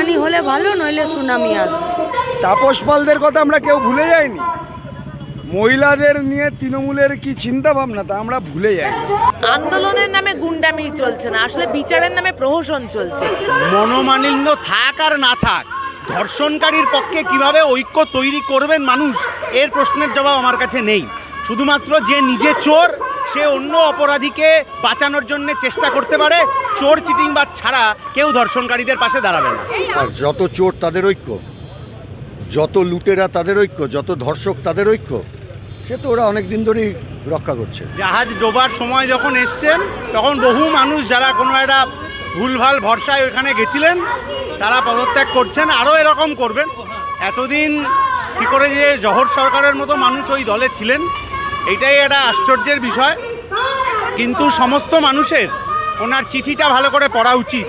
বনানি হলে ভালো নইলে সুনামি আসবে। তাপস পালদের কথা আমরা কেউ ভুলে যাইনি। মহিলাদের নিয়ে তৃণমূলের কি চিন্তা ভাবনা তা আমরা ভুলে যাই আন্দোলনের নামে গুন্ডামি চলছে না আসলে বিচারের নামে প্রহসন চলছে। মনোমালিন্য থাক আর না থাক ধর্ষণকারীর পক্ষে কীভাবে ঐক্য তৈরি করবেন মানুষ এর প্রশ্নের জবাব আমার কাছে নেই। শুধুমাত্র যে নিজে চোর সে অন্য অপরাধীকে বাঁচানোর জন্য চেষ্টা করতে পারে। চোর চিটিং বা ছাড়া কেউ ধর্ষণকারীদের পাশে দাঁড়াবে না। আর যত চোর তাদের ঐক্য যত লুটেরা তাদের ঐক্য যত ধর্ষক তাদের ঐক্য সে তো ওরা অনেক দিন ধরেই রক্ষা করছে। জাহাজ ডোবার সময় যখন এসছেন তখন বহু মানুষ যারা কোনো একটা ভুলভাল ভরসায় ওখানে গেছিলেন তারা পদত্যাগ করছেন আরও এরকম করবেন। এতদিন কী করে যে জহর সরকারের মতো মানুষ ওই দলে ছিলেন এইটাই একটা আশ্চর্যের বিষয়। কিন্তু সমস্ত মানুষের ওনার চিঠিটা ভালো করে পড়া উচিত।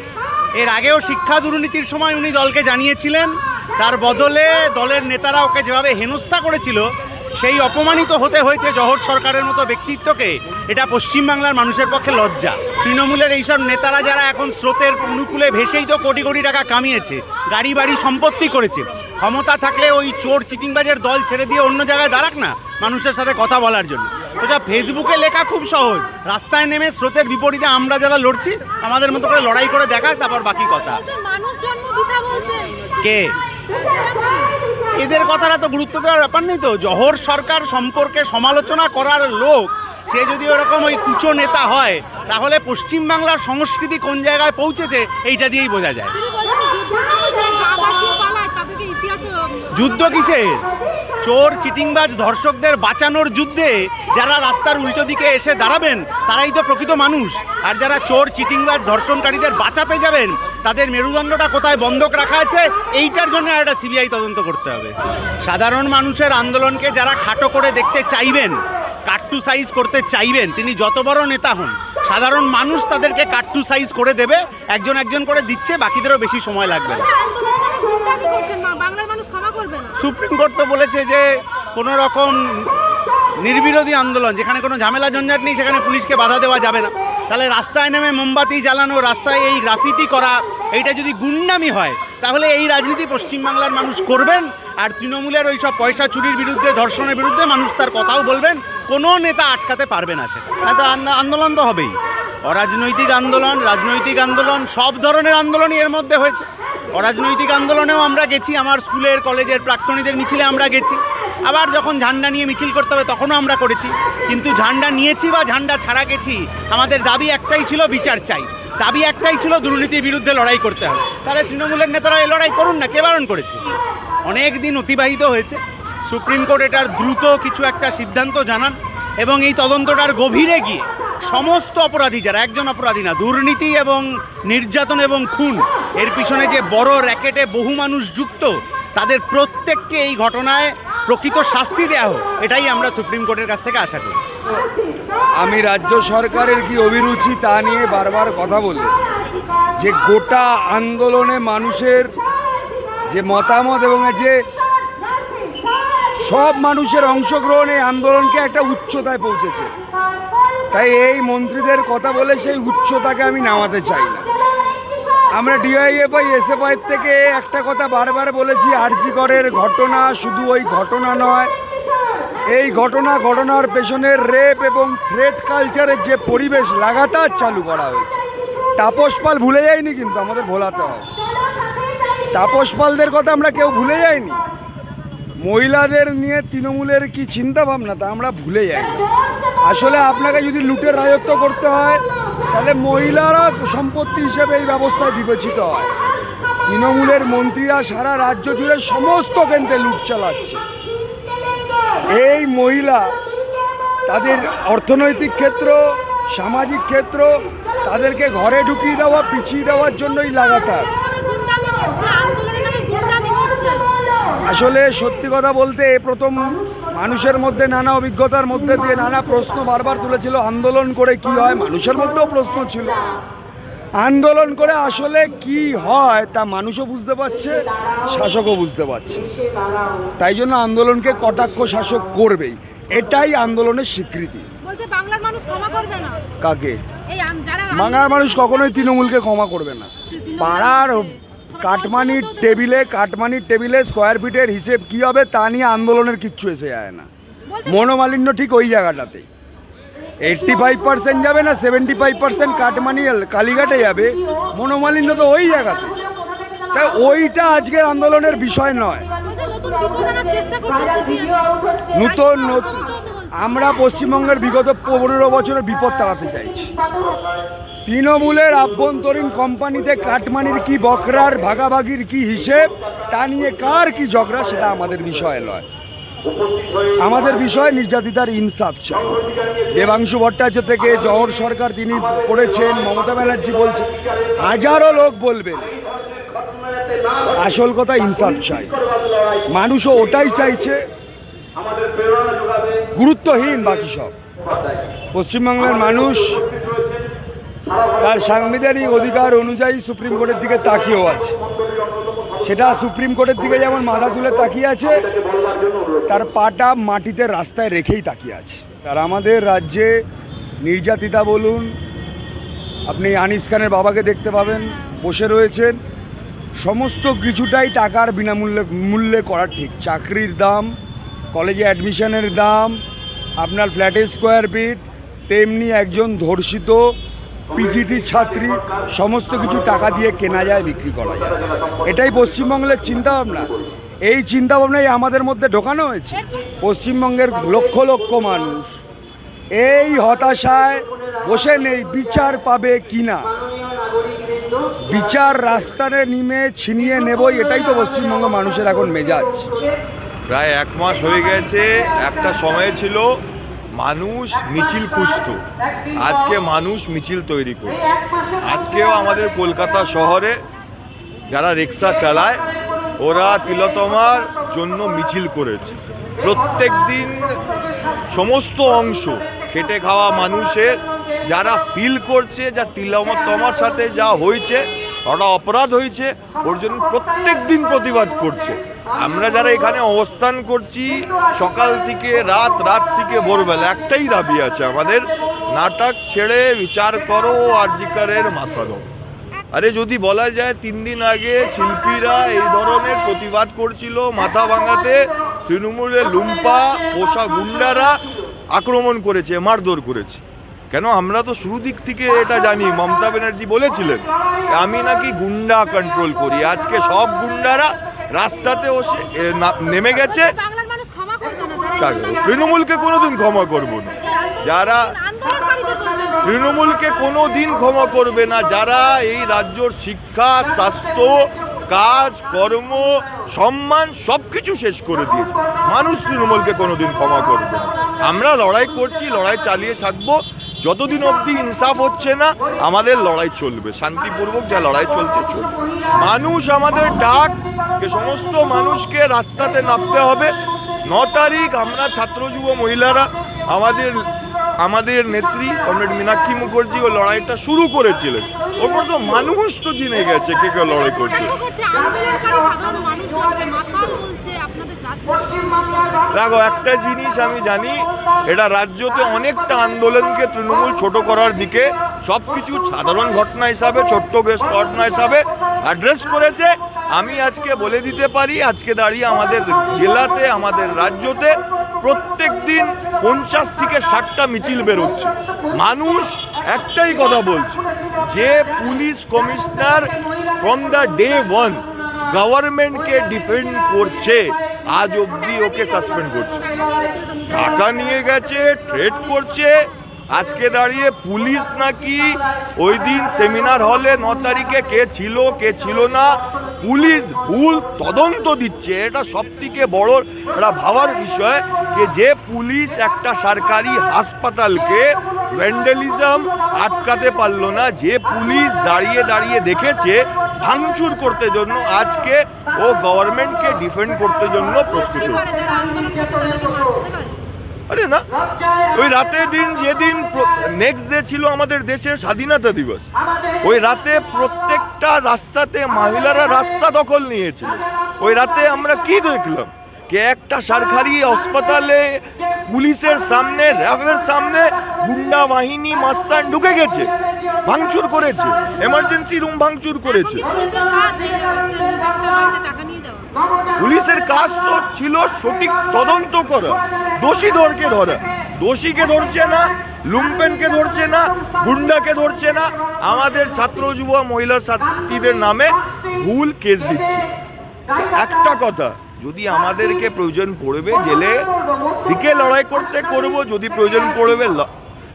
এর আগেও শিক্ষা দুর্নীতির সময় উনি দলকে জানিয়েছিলেন, তার বদলে দলের নেতারা ওকে যেভাবে হেনস্থা করেছিল সেই অপমানিত হতে হয়েছে জহর সরকারের মতো ব্যক্তিত্বকে। এটা পশ্চিমবাংলার মানুষের পক্ষে লজ্জা। তৃণমূলের এইসব নেতারা যারা এখন স্রোতের অনুকূলে ভেসেই তো কোটি কোটি টাকা কামিয়েছে গাড়ি বাড়ি সম্পত্তি করেছে। ক্ষমতা থাকলে ওই চোর চিটিংবাজের দল ছেড়ে দিয়ে অন্য জায়গায় দাঁড়াক না মানুষের সাথে কথা বলার জন্য। ওটা ফেসবুকে লেখা খুব সহজ রাস্তায় নেমে স্রোতের বিপরীতে আমরা যারা লড়ছি আমাদের মতো করে লড়াই করে দেখাক তারপর বাকি কথা। কে? এদের কথাটা তো গুরুত্ব দেওয়ার ব্যাপার নেই তো? জহর সরকার সম্পর্কে সমালোচনা করার লোক সে যদি ওরকম ওই কুচো নেতা হয় তাহলে পশ্চিমবাংলার সংস্কৃতি কোন জায়গায় পৌঁছেছে এইটা দিয়েই বোঝা যায়। যুদ্ধ কিসের? চোর, চিটিংবাজ, ধর্ষকদের বাঁচানোর যুদ্ধে যারা রাস্তার উল্টো দিকে এসে দাঁড়াবেন, তারাই তো প্রকৃত মানুষ। আর যারা চোর, চিটিংবাজ, ধর্ষণকারীদের বাঁচাতে যাবেন, তাদের মেরুদণ্ডটা কোথায় বন্ধক রাখা আছে, এইটার জন্য একটা সিবিআই তদন্ত করতে হবে। সাধারণ মানুষের আন্দোলনকে যারা খাটো করে দেখতে চাইবেন, কাট্টু সাইজ করতে চাইবেন, তিনি যত বড় নেতা হন, সাধারণ মানুষ তাদেরকে কাট্টু সাইজ করে দেবে, একজন একজন করে দিচ্ছে, বাকিদেরও বেশি সময় লাগবে না। সুপ্রিম কোর্ট তো বলেছে যে কোনো রকম নির্বিরোধী আন্দোলন, যেখানে কোনো ঝামেলা, ঝঞ্ঝাট নেই, সেখানে পুলিশকে বাধা দেওয়া যাবে না। তাহলে রাস্তায় নেমে মোমবাতি জ্বালানো, রাস্তায় এই গ্রাফিতি করা, এইটা যদি গুন্ডামি হয়, তাহলে এই রাজনীতি পশ্চিমবাংলার মানুষ করবেন? আর তৃণমূলের ওই সব পয়সা চুরির বিরুদ্ধে, ধর্ষণের বিরুদ্ধে মানুষ তার কথাও বলবেন? কোনো নেতা আটকাতে পারবে না সেটা। হ্যাঁ তো আন্দোলন তো হবেই। অরাজনৈতিক আন্দোলন, রাজনৈতিক আন্দোলন, সব ধরনের আন্দোলনই এর মধ্যে হয়েছে। অরাজনৈতিক আন্দোলনেও আমরা গেছি, আমার স্কুলের, কলেজের প্রাক্তনীদের মিছিলে আমরা গেছি। আবার যখন ঝান্ডা নিয়ে মিছিল করতে হবে তখনও আমরা করেছি। কিন্তু ঝান্ডা নিয়েছি বা ঝান্ডা ছাড়া গেছি, আমাদের দাবি একটাই ছিল বিচার চাই। দাবি একটাই ছিল দুর্নীতির বিরুদ্ধে লড়াই করতে হবে। তাহলে তৃণমূলের নেতারা এই লড়াই করুন না, কে বারণ করেছে? অনেক দিন অতিবাহিত হয়েছে। সুপ্রিম কোর্ট এটার দ্রুত কিছু একটা সিদ্ধান্ত জানান এবং এই তদন্তটার গভীরে গিয়ে সমস্ত অপরাধী যারা, একজন অপরাধী না, দুর্নীতি এবং নির্যাতন এবং খুন, এর পিছনে যে বড় র্যাকেটে বহু মানুষ যুক্ত, তাদের প্রত্যেককে এই ঘটনায় প্রকৃত শাস্তি দেওয়া হোক, এটাই আমরা সুপ্রিম কোর্টের কাছ থেকে আশা করি। আমি রাজ্য সরকারের কি অভিরুচি তা নিয়ে বারবার কথা বলি। যে গোটা আন্দোলনে মানুষের যে মতামত এবং যে সব মানুষের অংশগ্রহণ আন্দোলনকে একটা উচ্চতায় পৌঁছেছে। তাই এই মন্ত্রীদের কথা বলে সেই উচ্চতাকে আমি নামাতে চাই না। আমরা ডিআইএফআই এসএফআই থেকে একটা কথা বারবার বলেছি আরজি করের ঘটনা শুধু ওই ঘটনা নয়। এই ঘটনা ঘটনার পেছনের রেপ এবং থ্রেট কালচারের যে পরিবেশ লাগাতার চালু করা হয়েছে। তাপস পাল ভুলে যায়নি কিন্তু আমাদের ভোলাতে হবে। তাপস পালদের কথা আমরা কেউ ভুলে যাইনি মহিলাদের নিয়ে তৃণমূলের কি চিন্তা ভাবনা তা আমরা ভুলে যাই আসলে আপনাকে যদি লুটের রাজত্ব করতে হয়, তাহলে মহিলারা সম্পত্তি হিসেবে এই ব্যবস্থায় বিবেচিত হয়। তৃণমূলের মন্ত্রীরা সারা রাজ্য জুড়ে সমস্ত কেন্দ্রে লুট চালাচ্ছে। এই মহিলা, তাদের অর্থনৈতিক ক্ষেত্র, সামাজিক ক্ষেত্র, তাদেরকে ঘরে ঢুকিয়ে দেওয়া, পিছিয়ে দেওয়ার জন্যই লাগাতার। আসলে সত্যি কথা বলতে, এ প্রথম মানুষের মধ্যে নানা অভিজ্ঞতার মধ্যে দিয়ে নানা প্রশ্ন বারবার তুলেছিল আন্দোলন করে কি হয়? মানুষের মধ্যেও প্রশ্ন ছিল। আন্দোলন করে আসলে কি হয় তা মানুষও বুঝতে পারছে শাসকও বুঝতে পারছে। তাই জন্য আন্দোলনকে কটাক্ষ শাসক করবেই। এটাই আন্দোলনের স্বীকৃতি। কাকে? বাংলার মানুষ কখনোই তৃণমূলকে ক্ষমা করবে না। পাড়ার কাটমানির টেবিলে কাটমানির টেবিলে স্কোয়ার ফিটের হিসেব কী হবে তা নিয়ে আন্দোলনের কিচ্ছু এসে যায় না। মনোমালিন্য ঠিক ওই জায়গাটাতেই। এইটটি ফাইভ পার্সেন্ট যাবে না সেভেন্টি ফাইভ পার্সেন্ট কাটমানি কালীঘাটে যাবে। মনোমালিন্য তো ওই জায়গাতে। তাই ওইটা আজকের আন্দোলনের বিষয় নয়। বলছে নতুন আমরা পশ্চিমবঙ্গের বিগত পনেরো বছরের বিপদ তাড়াতে চাইছি। তৃণমূলের আভ্যন্তরীণ কোম্পানিতে কাটমানির কি বকরার, ভাগাভাগির কি হিসেব, তা নিয়ে কার কি ঝগড়া সেটা আমাদের বিষয় নয়। আমাদের বিষয় নির্যাতিতার ইনসাফ চাই। দেবাংশু ভট্টাচার্য থেকে জহর সরকার তিনি করেছেন, মমতা ব্যানার্জি বলছে, হাজারো লোক বলবেন, আসল কথা ইনসাফ চাই। মানুষও ওটাই চাইছে গুরুত্বহীন বাকি সব। পশ্চিমবাংলার মানুষ তার সাংবিধানিক অধিকার অনুযায়ী সুপ্রিম কোর্টের দিকে তাকিয়েও আছে। সেটা সুপ্রিম কোর্টের দিকে যেমন মাথা তুলে তাকিয়ে আছে, তার পাটা মাটিতে রাস্তায় রেখেই তাকিয়ে আছে। আর আমাদের রাজ্যে নির্যাতিতা বলুন, আপনি আনিস খানের বাবাকে দেখতে পাবেন, বসে রয়েছেন। সমস্ত কিছুটাই টাকার বিনামূল্যে, মূল্যে করা ঠিক। চাকরির দাম, কলেজে অ্যাডমিশনের দাম আপনার ফ্ল্যাটের স্কোয়ার ফিট, তেমনি একজন ধর্ষিত, পিজিটি ছাত্রী, সমস্ত কিছু টাকা দিয়ে কেনা যায়, বিক্রি করা যায়। এটাই পশ্চিমবঙ্গের চিন্তাভাবনা। এই চিন্তাভাবনাই আমাদের মধ্যে ঢোকানো হয়েছে। পশ্চিমবঙ্গের লক্ষ লক্ষ মানুষ এই হতাশায় বসে নেই, বিচার পাবে কিনা? বিচার রাস্তায় নিমে ছিনিয়ে নেবই, এটাই তো পশ্চিমবঙ্গ মানুষের এখন মেজাজ। প্রায় এক মাস হয়ে গেছে, একটা সময় ছিল মানুষ মিছিল খুঁজত। আজকে মানুষ মিছিল তৈরি করছে। আজকেও আমাদের কলকাতা শহরে যারা রিক্সা চালায়, ওরা তিলতমার জন্য মিছিল করেছে। প্রত্যেক দিন সমস্ত অংশ খেটে খাওয়া মানুষের, যারা ফিল করছে যা তিলোতমার সাথে যা হয়েছে ওটা অপরাধ হয়েছে ওর জন্য প্রত্যেক দিন প্রতিবাদ করছে। আমরা যারা এখানে অবস্থান করছি, সকাল থেকে রাত রাত থেকে ভোরবেলা, একটাই দাবি আছে আমাদের, নাটক ছেড়ে বিচার করো আরজিকারের মাথা দাও আরে যদি বলা যায়, তিন দিন আগে শিল্পীরা এই ধরনের প্রতিবাদ করছিল মাথা ভাঙাতে, তৃণমূলের লুম্পা, পোষা গুন্ডারা আক্রমণ করেছে, মারধর করেছে। কেন আমরা তো শুরু দিক থেকে এটা জানি মমতা ব্যানার্জি বলেছিলেন আমি নাকি গুন্ডা কন্ট্রোল করি। আজকে সব গুন্ডারা রাস্তাতে বসে নেমে গেছে। তৃণমূলকে কোনোদিন ক্ষমা করব না। যারা তৃণমূলকে কোনো দিন ক্ষমা করবে না যারা এই রাজ্যর শিক্ষা স্বাস্থ্য কাজ কর্ম সম্মান সব কিছু শেষ করে দিয়েছে। মানুষ তৃণমূলকে কোনো দিন ক্ষমা করবে না। আমরা লড়াই করছি লড়াই চালিয়ে থাকব। যতদিন অবধি ইনসাফ হচ্ছে না, আমাদের লড়াই চলবে। শান্তিপূর্বক যা লড়াই চলছে চলবে মানুষ আমাদের ডাক সমস্ত মানুষকে রাস্তাতে নামতে হবে। ন তারিখ আমরা ছাত্র যুব মহিলারা, আমাদের আমাদের নেত্রী কমরেড মীনাক্ষী মুখার্জি ও লড়াইটা শুরু করেছিলেন। ওপর তো মানুষ তো জেনে গেছে কে কে লড়াই করছে। দেখো একটা জিনিস আমি জানি, এটা রাজ্যতে অনেকটা আন্দোলনকে তৃণমূল ছোট করার দিকে সব কিছু সাধারণ ঘটনা হিসাবে, ছোট্ট বেশ ঘটনা হিসাবে অ্যাড্রেস করেছে। আমি আজকে বলে দিতে পারি, আজকে দাঁড়িয়ে আমাদের জেলাতে, আমাদের রাজ্যতে প্রত্যেক দিন পঞ্চাশ থেকে ষাটটা মিছিল বেরোচ্ছে। মানুষ একটাই কথা বলছে, যে police commissioner from the day one গভর্নমেন্টকে ডিফেন্ড করছে আজ অবধি ওকে সাসপেন্ড করছে। টাকা নিয়ে গেছে ট্রেড করছে আজকে দাঁড়িয়ে পুলিশ নাকি ওই দিন সেমিনার হলে ন তারিখে কে ছিল কে ছিল না, পুলিশ ভুল তদন্ত দিচ্ছে। এটা সব থেকে বড় একটা ভাবার বিষয় যে যে পুলিশ একটা সরকারি হাসপাতালকে ভ্যান্ডালিজম আটকাতে পারল না, যে পুলিশ দাঁড়িয়ে দাঁড়িয়ে দেখেছে ভাঙচুর করতে জন্য, আজকে ও গভর্নমেন্টকে ডিফেন্ড করতে জন্য প্রস্তুত আরে না, ওই রাতের দিন, যেদিন নেক্সট ডে ছিল আমাদের দেশের স্বাধীনতা দিবস, ওই রাতে প্রত্যেকটা রাস্তাতে মহিলারা রাস্তা দখল নিয়েছিল। ওই রাতে আমরা কি দেখলাম? কে একটা সরকারি হাসপাতালে পুলিশের সামনে, র্যাবের সামনে গুন্ডা বাহিনী মাস্তান ঢুকে গেছে, ভাঙচুর করেছে এমার্জেন্সি রুম ভাঙচুর করেছে। পুলিশের কাজ তো ছিল সঠিক তদন্ত করা। দোষী ধরকে ধরা। দোষীকে ধরছে না, লুম্পেনকে ধরছে না, গুন্ডাকে ধরছে না। আমাদের ছাত্র যুব মহিলা ছাত্রীদের নামে ভুল কেস দিচ্ছে। একটা কথা, যদি আমাদেরকে প্রয়োজন পড়বে জেলে, দিকে লড়াই করতে করব, যদি প্রয়োজন পড়বে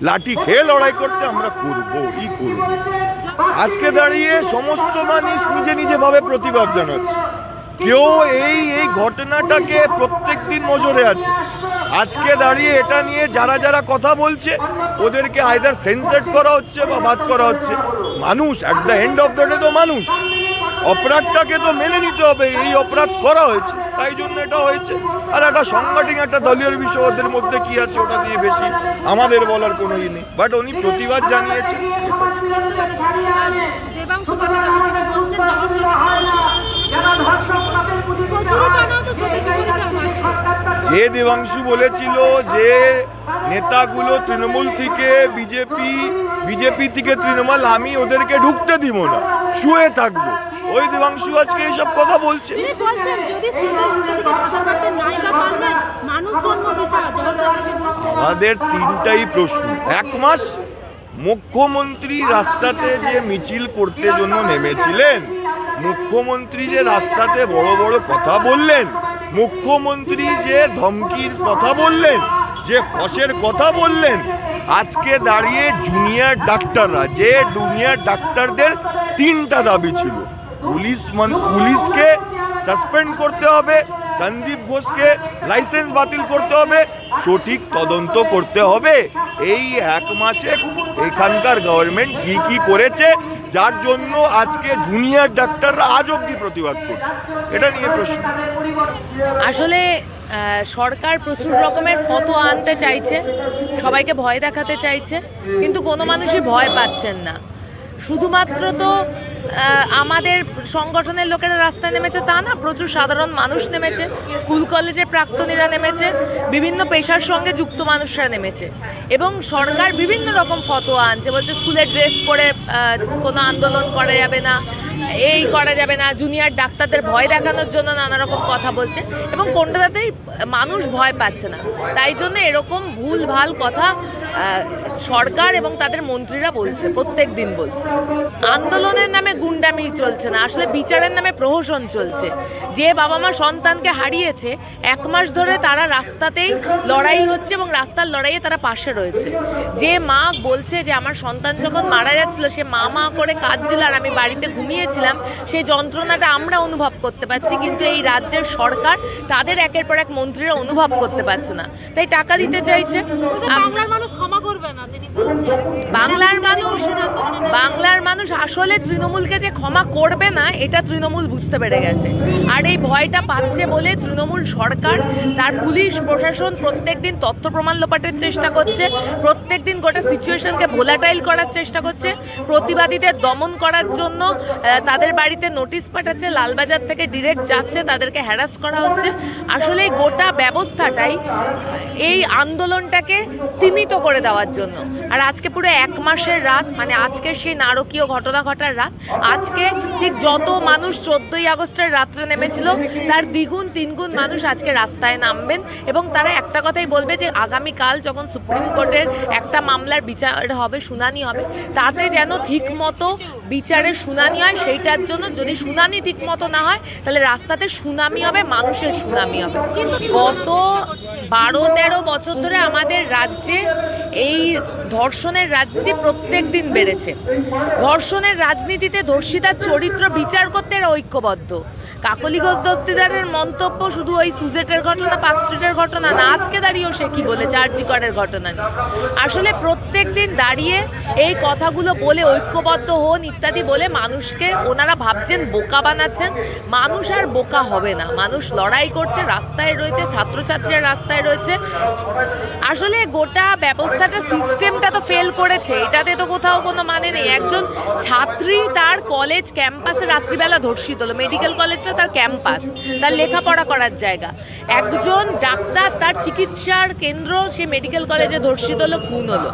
লাঠি খেয়ে লড়াই করতে আমরা করব ই করব। আজকে দাঁড়িয়ে সমস্ত মানুষ নিজে নিজে ভাবে প্রতিবাদ জানাচ্ছে। কেউ এই এই ঘটনাটাকে প্রত্যেক দিন নজরে আছে। আজকে দাঁড়িয়ে এটা নিয়ে যারা যারা কথা বলছে, ওদেরকে আয়দার সেন্সেট করা হচ্ছে বা বাদ করা হচ্ছে। মানুষ at the end of the day তো মানুষ। অপরাধটাকে তো মেনে নিতে হবে, এই অপরাধ করা হয়েছে। তাই জন্য এটা হয়েছে। আর একটা সাংগঠনিক একটা দলীয় বিষয় ওদের মধ্যে কি আছে ওটা নিয়ে বেশি আমাদের বলার কোনো ই নেই। বাট উনি প্রতিবাদ জানিয়েছেন যে দেবাংশু বলেছিল যে নেতাগুলো তৃণমূল থেকে বিজেপি বিজেপি থেকে তৃণমূল আমি ওদেরকে ঢুকতে দিব না। শুয়ে থাকব। ওই দেবাংশু আজকে এসব কথা বলছে। আমাদের তিনটাই প্রশ্ন। এক মাস মুখ্যমন্ত্রী রাস্তাতে যে মিছিল করতে জন্য নেমেছিলেন মুখ্যমন্ত্রী যে রাস্তাতে বড় বড় কথা বললেন মুখ্যমন্ত্রী যে ধমকির কথা বললেন যে ফসের কথা বললেন আজকে দাঁড়িয়ে জুনিয়র ডাক্তাররা, যে জুনিয়র ডাক্তারদের তিনটা দাবি ছিল। পুলিশ মান- পুলিশকে সাসপেন্ড করতে হবে, সন্দীপ ঘোষকে লাইসেন্স বাতিল করতে হবে, সঠিক তদন্ত করতে হবে। এই এক মাসে এখানকার গভর্নমেন্ট কি কি করেছে, যার জন্য আজকে জুনিয়র ডাক্তাররা আজ অব্দি প্রতিবাদ করছে। এটা নিয়ে প্রশ্ন। আসলে সরকার প্রচুর রকমের ফটো আনতে চাইছে, সবাইকে ভয় দেখাতে চাইছে, কিন্তু কোনো মানুষই ভয় পাচ্ছেন না। শুধুমাত্র তো আমাদের সংগঠনের লোকেরা রাস্তায় নেমেছে তা না, প্রচুর সাধারণ মানুষ নেমেছে, স্কুল কলেজের প্রাক্তনীরা নেমেছে, বিভিন্ন পেশার সঙ্গে যুক্ত মানুষরা নেমেছে। এবং সরকার বিভিন্ন রকম ফটো আনছে, বলছে স্কুলের ড্রেস পরে কোনো আন্দোলন করা যাবে না এই করা যাবে না জুনিয়র ডাক্তারদের ভয় দেখানোর জন্য নানা রকম কথা বলছে এবং কোনটাতেই মানুষ ভয় পাচ্ছে না। তাই জন্য এরকম ভুল ভালো কথা সরকার এবং তাদের মন্ত্রীরা বলছে, প্রত্যেক দিন বলছে। আন্দোলনের নামে গুন্ডামি চলছে না, আসলে বিচারের নামে প্রহসন চলছে। যে বাবা মা সন্তানকে হারিয়েছে, এক মাস ধরে তারা রাস্তাতেই লড়াই হচ্ছে এবং রাস্তার লড়াইয়ে তারা পাশে রয়েছে। যে মা বলছে যে, আমার সন্তান যখন মারা যাচ্ছিল, সে মা মা করে কাঁদছিল আর আমি বাড়িতে ঘুমিয়েছিলাম সেই যন্ত্রণাটা আমরা অনুভব করতে পারছি কিন্তু এই রাজ্যের সরকার তাদের একের পর এক মন্ত্রীরা অনুভব করতে পারছে না। তাই টাকা দিতে চাইছে। বাংলার মানুষ ক্ষমা করবে না তিনি বাংলার মানুষ বাংলার মানুষ আসলে তৃণমূলকে যে ক্ষমা করবে না এটা তৃণমূল বুঝতে পেরে গেছে। আর এই ভয়টা পাচ্ছে বলে তৃণমূল সরকার তার পুলিশ প্রশাসন প্রত্যেক দিন তথ্য প্রমাণ লোপাটের চেষ্টা করছে প্রত্যেকদিন গোটা সিচুয়েশনকে ভোলাটাইল করার চেষ্টা করছে প্রতিবাদীদের দমন করার জন্য তাদের বাড়িতে নোটিশ পাঠাচ্ছে, লালবাজার থেকে ডিরেক্ট যাচ্ছে, তাদেরকে হ্যারাস করা হচ্ছে। আসলে গোটা ব্যবস্থাটাই এই আন্দোলনটাকে স্তীমিত করে দেওয়ার জন্য। আর আজকে পুরো এক মাসের রাত মানে আজকে সেই নারকীয় ঘটনা ঘটার রাত, আজকে ঠিক যত মানুষ চোদ্দই আগস্টের রাত্রে নেমেছিল, তার দ্বিগুণ, তিনগুণ মানুষ আজকে রাস্তায় নামবেন এবং তারা একটা কথাই বলবে যে, আগামীকাল যখন সুপ্রিম কোর্টের একটা মামলার বিচার হবে, শুনানি হবে, তাতে যেন ঠিক মতো বিচারের শুনানি হয় সেইটার জন্য যদি শুনানি ঠিক মতো না হয়, তাহলে রাস্তাতে সুনামি হবে, মানুষের সুনামি হবে। গত বারো, তেরো বছর ধরে আমাদের রাজ্যে এই ধর্ষণের রাজনীতি প্রত্যেক দিন বেড়েছে। ধর্ষণের রাজনীতিতে ধর্ষিতার চরিত্র বিচার করতে এরা ঐক্যবদ্ধ। কাকলি ঘোষ দস্তিদারের মন্তব্য শুধু ওই সুজেটের ঘটনা পার্ক স্ট্রিটের ঘটনা না, আজকে দাঁড়িয়েও সে কি বলেছে আরজিকরের ঘটনা নিয়ে আসলে প্রত্যেক দিন দাঁড়িয়ে এই কথাগুলো বলে ঐক্যবদ্ধ হন ইত্যাদি বলে মানুষকে ওনারা ভাবছেন বোকা বানাচ্ছেন। মানুষ আর বোকা হবে না। মানুষ লড়াই করছে, রাস্তায় রয়েছে, ছাত্রছাত্রীরা রাস্তায় রয়েছে। আসলে গোটা ব্যবস্থাটা সিস্টেমটা তো ফেল করেছে। এটাতে তো কোথাও কোনো মানে নেই। একজন ছাত্রী তার কলেজ ক্যাম্পাসে রাত্রিবেলা ধর্ষিত হলো। মেডিকেল কলেজটা তার ক্যাম্পাস তার লেখাপড়া করার জায়গা। একজন ডাক্তার, তার চিকিৎসার কেন্দ্র, সে মেডিকেল কলেজে ধর্ষিত হলো, খুন হলো।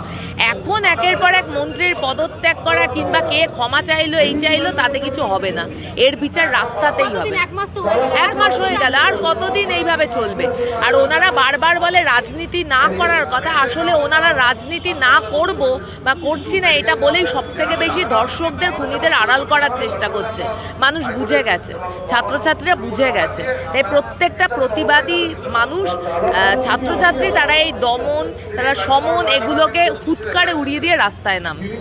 এখন একের পর এক মন্ত্রীর পদত্যাগ করা কিংবা কে ক্ষমা চাইলো, এই চাইলো, তাতে কিছু হবে না। এর বিচার রাস্তাতেই হবে। এক মাস হয়ে গেল। হয়ে গেল। আর কতদিন এইভাবে চলবে? আর ওনারা বারবার বলে রাজনীতি না করার কথা। আসলে ওনারা রাজনীতি না করব বা করছি না এটা বলেই সব থেকে বেশি দর্শকদের খুনিদের আড়াল করার চেষ্টা করছে। মানুষ বুঝে গেছে। ছাত্রছাত্রীরা বুঝে গেছে। তাই প্রত্যেকটা প্রতিবাদী মানুষ ছাত্রছাত্রী তারা এই দমন তারা সমন এগুলোকে ফুৎকারে উড়িয়ে দিয়ে রাস্তায় নামছে।